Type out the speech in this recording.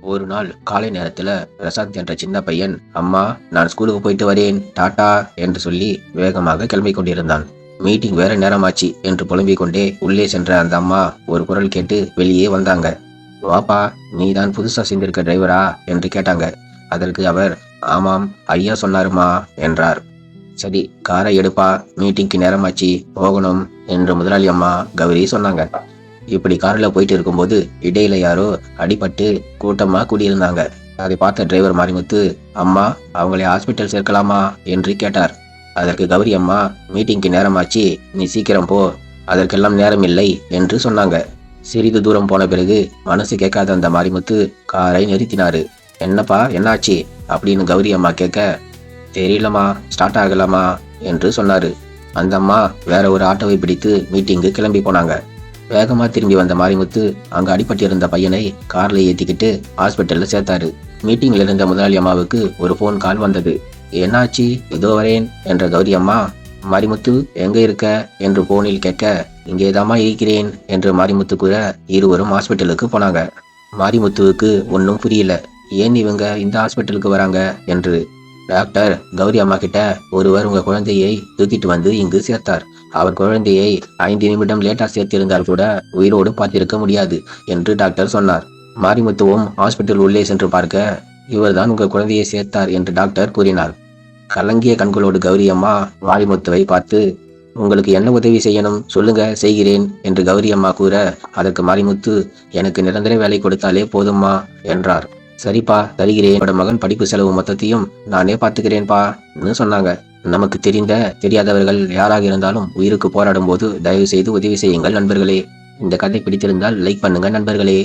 ஒரு நாள் காலை நேரத்துல பிரசாந்த் என்ற சின்ன பையன் அம்மா நான் ஸ்கூலுக்கு போயிட்டு வரேன் டாட்டா என்று சொல்லி வேகமாக கிளம்பிக் கொண்டிருந்தான். மீட்டிங் வேற நேரமாச்சு என்று புலம்பிக் கொண்டே உள்ளே சென்ற அந்த அம்மா ஒரு குரல் கேட்டு வெளியே வந்தாங்க. வாப்பா நீ தான் புதுசா சேர்ந்திருக்க டிரைவரா என்று கேட்டாங்க. அதற்கு அவர் ஆமாம் ஐயா சொன்னாருமா? என்றார். சரி காரை எடுப்பா மீட்டிங்க்கு நேரமாச்சு போகணும் என்று முதலாளி அம்மா கௌரி சொன்னாங்க. இப்படி கார்ல போயிட்டு இருக்கும்போது இடையில யாரோ அடிபட்டு கூட்டமா கூடியிருந்தாங்க. அதை பார்த்த டிரைவர் மாரிமுத்து அம்மா அவங்களை ஹாஸ்பிட்டல் சேர்க்கலாமா? என்று கேட்டார். அதற்கு கௌரி அம்மா மீட்டிங்க்கு நேரமாச்சு நீ சீக்கிரம் போ. அதற்கெல்லாம் நேரம் இல்லை என்று சொன்னாங்க. சிறிது தூரம் போன பிறகு மனசு கேட்காத அந்த மாரிமுத்து காரை நிறுத்தினாரு. என்னப்பா என்னாச்சு? அப்படின்னு கௌரி அம்மா கேட்க தெரியலம்மா ஸ்டார்ட் ஆகலாமா? என்று சொன்னாரு. அந்த அம்மா வேற ஒரு ஆட்டோவை பிடித்து மீட்டிங்கு கிளம்பி போனாங்க. வேகமா திரும்பி வந்த மாரிமுத்து அங்க அடிபட்டிருந்த பையனை கார்ல ஏத்திக்கிட்டு ஹாஸ்பிட்டல்ல சேர்த்தாரு. மீட்டிங்ல இருந்த முதலாளி அம்மாவுக்கு ஒரு ஃபோன் கால் வந்தது. என்னாச்சு? இதோ வரேன் என்ற கௌரி அம்மா. மாரிமுத்து எங்க இருக்க? என்று போனில் கேட்க இங்கேதாம்மா இருக்கிறேன் என்று மாரிமுத்து கூற இருவரும் ஹாஸ்பிட்டலுக்கு போனாங்க. மாரிமுத்துவுக்கு ஒன்றும் புரியல. ஏன் இவங்க இந்த ஹாஸ்பிட்டலுக்கு வராங்க? என்று டாக்டர் கௌரி அம்மா கிட்ட ஒருவர் உங்க குழந்தையை தூக்கிட்டு வந்து இங்கு சேர்த்தார். அவர் குழந்தையை ஐந்து நிமிடம் லேட்டா சேர்த்திருந்தால் கூட உயிரோடு பார்த்திருக்க முடியாது என்று டாக்டர் சொன்னார். மாரிமுத்துவும் ஹாஸ்பிட்டல் உள்ளே சென்று பார்க்க இவர்தான் உங்கள் குழந்தையை சேர்த்தார் என்று டாக்டர் கூறினார். கலங்கிய கண்களோடு கௌரி அம்மா மாரிமுத்துவை பார்த்து உங்களுக்கு என்ன உதவி செய்யணும்? சொல்லுங்க செய்கிறேன் என்று கௌரி அம்மா கூற அதற்கு மாரிமுத்து எனக்கு நிரந்தர வேலை கொடுத்தாலே போதும்மா என்றார். சரிப்பா தருகிறேன். என்னோட மகன் படிப்பு செலவு மொத்தத்தையும் நானே பார்த்துக்கிறேன்ப்பா சொன்னாங்க. நமக்கு தெரிந்த தெரியாதவர்கள் யாராக இருந்தாலும் உயிருக்கு போராடும் போது தயவு செய்து உதவி செய்யுங்கள் நண்பர்களே. இந்த கதை பிடித்திருந்தால் லைக் பண்ணுங்க நண்பர்களே.